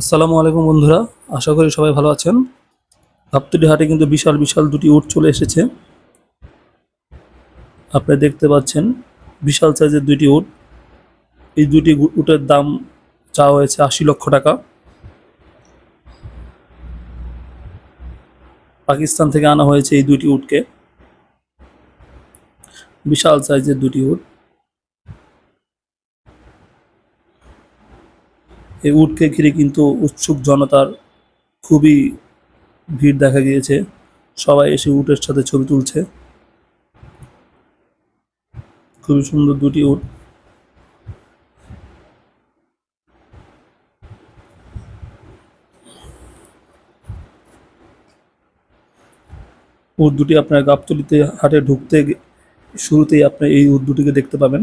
আসসালামু আলাইকুম বন্ধুরা, আশা করি সবাই ভালো আছেন। গাবতলি হাটে কিন্তু বিশাল বিশাল দুটি উট চলে এসেছে। আপনি দেখতে পাচ্ছেন বিশাল সাইজের দুটি উট। এই দুটি উটের দাম চাওয়া হয়েছে আশি লক্ষ টাকা। পাকিস্তান থেকে আনা হয়েছে এই দুটি উটকে। বিশাল সাইজের দুটি উট। এই উটকে ঘিরে কিন্তু উৎসুক জনতার খুবই ভিড় দেখা গিয়েছে। সবাই এসে উটের সাথে ছবি তুলছে। খুবই সুন্দর দুটি উট। উট দুটি আপনার গাবতলিতে হাটে ঢুকতে শুরুতেই আপনি এই উট দুটিকে দেখতে পাবেন।